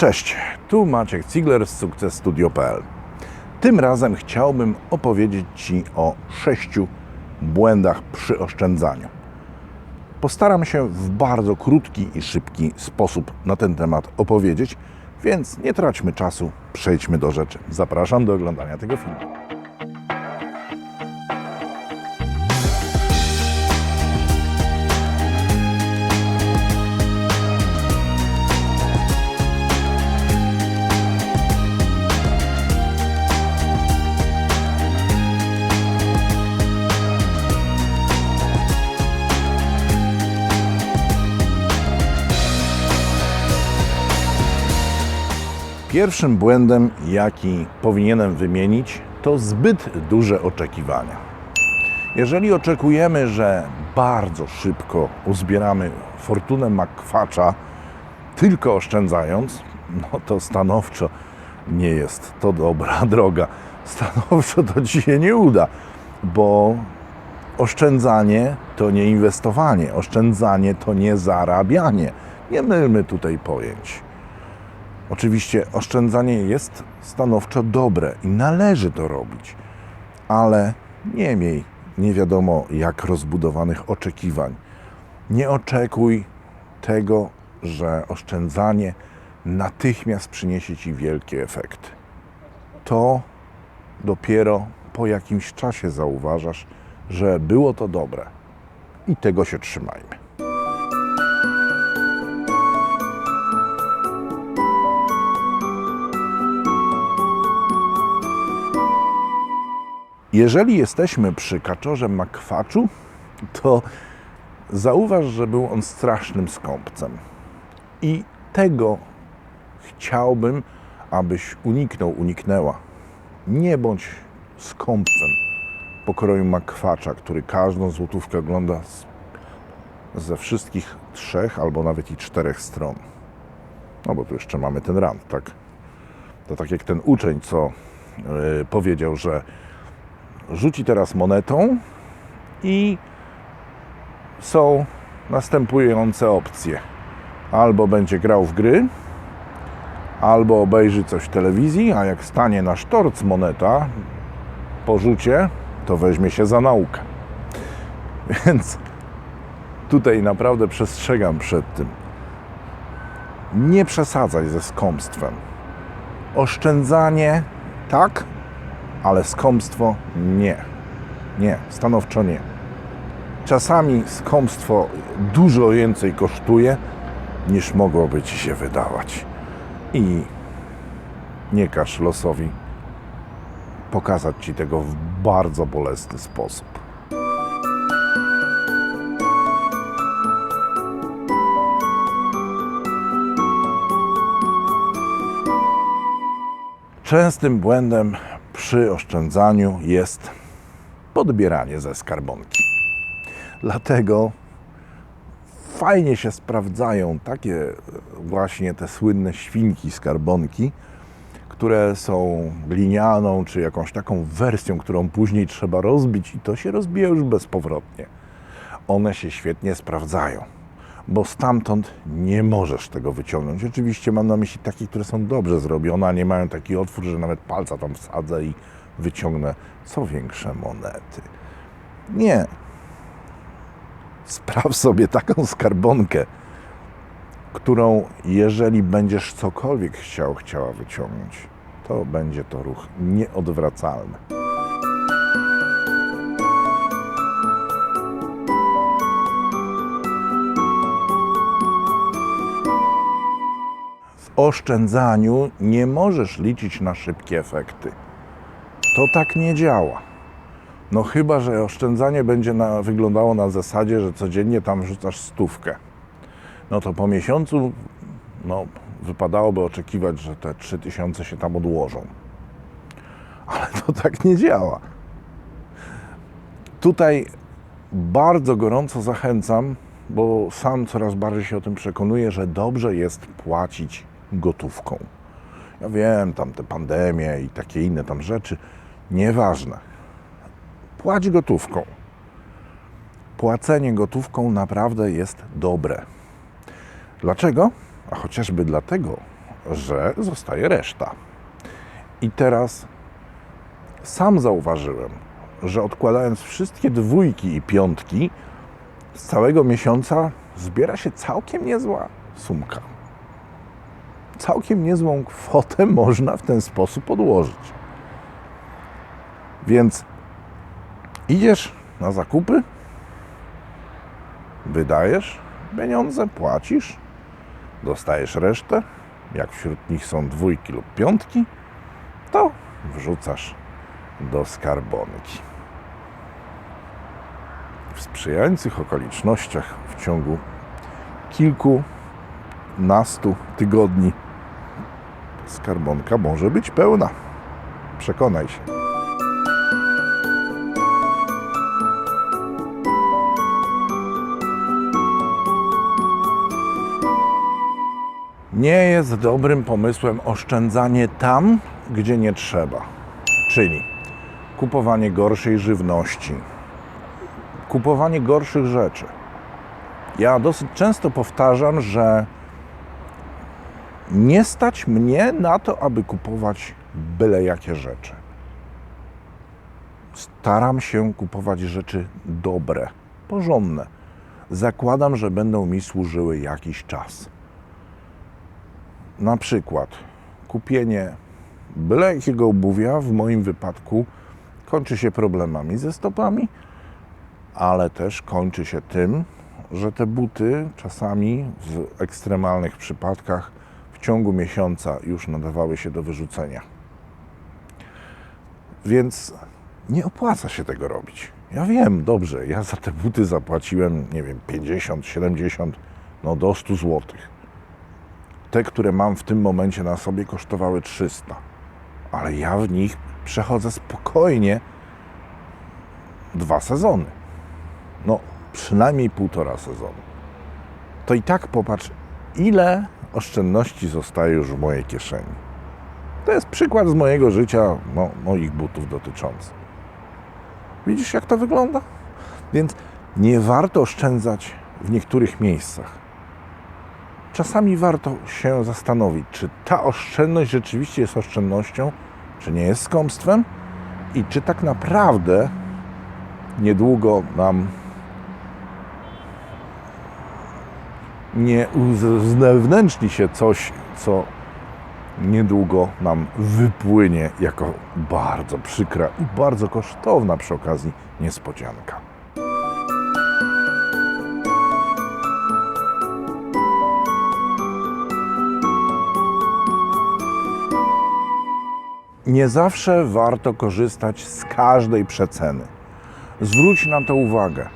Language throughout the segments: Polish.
Cześć, tu Maciek Cigler z sukcesstudio.pl. Tym razem chciałbym opowiedzieć Ci o sześciu błędach przy oszczędzaniu. Postaram się w bardzo krótki i szybki sposób na ten temat opowiedzieć, więc nie traćmy czasu, przejdźmy do rzeczy. Zapraszam do oglądania tego filmu. Pierwszym błędem, jaki powinienem wymienić, to zbyt duże oczekiwania. Jeżeli oczekujemy, że bardzo szybko uzbieramy fortunę makwacza, tylko oszczędzając, no to stanowczo nie jest to dobra droga. Stanowczo to ci się nie uda, bo oszczędzanie to nie inwestowanie, oszczędzanie to nie zarabianie. Nie mylmy tutaj pojęć. Oczywiście oszczędzanie jest stanowczo dobre i należy to robić, ale nie miej nie wiadomo jak rozbudowanych oczekiwań. Nie oczekuj tego, że oszczędzanie natychmiast przyniesie ci wielkie efekty. To dopiero po jakimś czasie zauważasz, że było to dobre i tego się trzymajmy. Jeżeli jesteśmy przy kaczorze makwaczu, to zauważ, że był on strasznym skąpcem. I tego chciałbym, abyś uniknął, uniknęła. Nie bądź skąpcem pokroju makwacza, który każdą złotówkę ogląda z, ze wszystkich trzech albo nawet i czterech stron. No bo tu jeszcze mamy ten rant, tak? To tak jak ten uczeń, co yy, powiedział, że rzuci teraz monetą i są następujące opcje. Albo będzie grał w gry, albo obejrzy coś w telewizji, a jak stanie na sztorc moneta po rzucie, to weźmie się za naukę. Więc tutaj naprawdę przestrzegam przed tym. Nie przesadzaj ze skąpstwem. Oszczędzanie tak, ale skąpstwo nie. Nie, stanowczo nie. Czasami skąpstwo dużo więcej kosztuje niż mogłoby ci się wydawać. I nie każ losowi pokazać ci tego w bardzo bolesny sposób. Częstym błędem przy oszczędzaniu jest podbieranie ze skarbonki. Dlatego fajnie się sprawdzają takie właśnie te słynne świnki skarbonki, które są glinianą czy jakąś taką wersją, którą później trzeba rozbić i to się rozbija już bezpowrotnie. One się świetnie sprawdzają, bo stamtąd nie możesz tego wyciągnąć. Oczywiście mam na myśli takie, które są dobrze zrobione, a nie mają taki otwór, że nawet palca tam wsadzę i wyciągnę co większe monety. Nie. Spraw sobie taką skarbonkę, którą jeżeli będziesz cokolwiek chciał, chciała wyciągnąć, to będzie to ruch nieodwracalny. Oszczędzaniu nie możesz liczyć na szybkie efekty. To tak nie działa. No chyba, że oszczędzanie będzie na, wyglądało na zasadzie, że codziennie tam rzucasz stówkę. No to po miesiącu no, wypadałoby oczekiwać, że te 3000 się tam odłożą. Ale to tak nie działa. Tutaj bardzo gorąco zachęcam, bo sam coraz bardziej się o tym przekonuję, że dobrze jest płacić gotówką. Ja wiem, tam te pandemie i takie inne tam rzeczy, nieważne. Płać gotówką. Płacenie gotówką naprawdę jest dobre. Dlaczego? A chociażby dlatego, że zostaje reszta. I teraz sam zauważyłem, że odkładając wszystkie dwójki i piątki, z całego miesiąca zbiera się całkiem niezła sumka. Całkiem niezłą kwotę można w ten sposób odłożyć. Więc idziesz na zakupy, wydajesz pieniądze, płacisz, dostajesz resztę. Jak wśród nich są dwójki lub piątki, to wrzucasz do skarbonki. W sprzyjających okolicznościach w ciągu kilkunastu tygodni skarbonka może być pełna. Przekonaj się. Nie jest dobrym pomysłem oszczędzanie tam, gdzie nie trzeba. Czyli kupowanie gorszej żywności, kupowanie gorszych rzeczy. Ja dosyć często powtarzam, że nie stać mnie na to, aby kupować byle jakie rzeczy. Staram się kupować rzeczy dobre, porządne. Zakładam, że będą mi służyły jakiś czas. Na przykład kupienie byle jakiego obuwia w moim wypadku kończy się problemami ze stopami, ale też kończy się tym, że te buty czasami w ekstremalnych przypadkach ciągu miesiąca już nadawały się do wyrzucenia. Więc nie opłaca się tego robić. Ja wiem, dobrze, ja za te buty zapłaciłem, nie wiem, 50, 70, no do 100 złotych. Te, które mam w tym momencie na sobie, kosztowały 300. Ale ja w nich przechodzę spokojnie dwa sezony. No, przynajmniej półtora sezonu. To i tak popatrz, ile oszczędności zostaje już w mojej kieszeni. To jest przykład z mojego życia, mo, moich butów dotyczący. Widzisz, jak to wygląda? Więc nie warto oszczędzać w niektórych miejscach czasami warto się zastanowić, czy ta oszczędność rzeczywiście jest oszczędnością, czy nie jest skąpstwem i czy tak naprawdę niedługo nam nie uzewnętrzni się coś, co niedługo nam wypłynie jako bardzo przykra i bardzo kosztowna przy okazji niespodzianka. nie zawsze warto korzystać z każdej przeceny. Zwróć na to uwagę.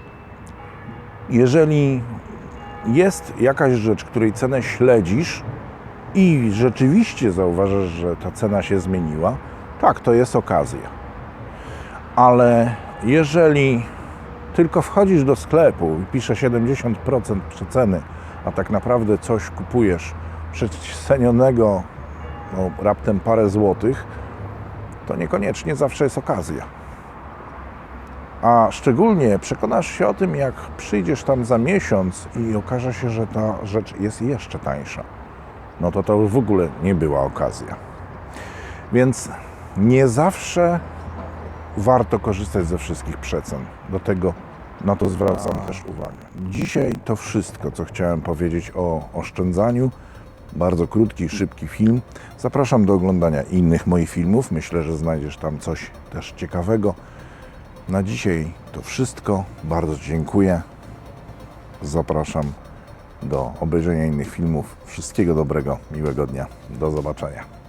Jeżeli jest jakaś rzecz, której cenę śledzisz i rzeczywiście zauważasz, że ta cena się zmieniła, tak, to jest okazja. Ale jeżeli tylko wchodzisz do sklepu i pisze 70% przeceny, a tak naprawdę coś kupujesz przecenionego no, raptem parę złotych, to niekoniecznie zawsze jest okazja. A szczególnie przekonasz się o tym, jak przyjdziesz tam za miesiąc i okaże się, że ta rzecz jest jeszcze tańsza. No to to w ogóle nie była okazja. Więc nie zawsze warto korzystać ze wszystkich przecen. Do tego na to zwracam też uwagę. Dzisiaj to wszystko, co chciałem powiedzieć o oszczędzaniu bardzo krótki, szybki film. Zapraszam do oglądania innych moich filmów. Myślę, że znajdziesz tam coś też ciekawego. Na dzisiaj to wszystko. Bardzo dziękuję. Zapraszam do obejrzenia innych filmów. Wszystkiego dobrego, miłego dnia. Do zobaczenia.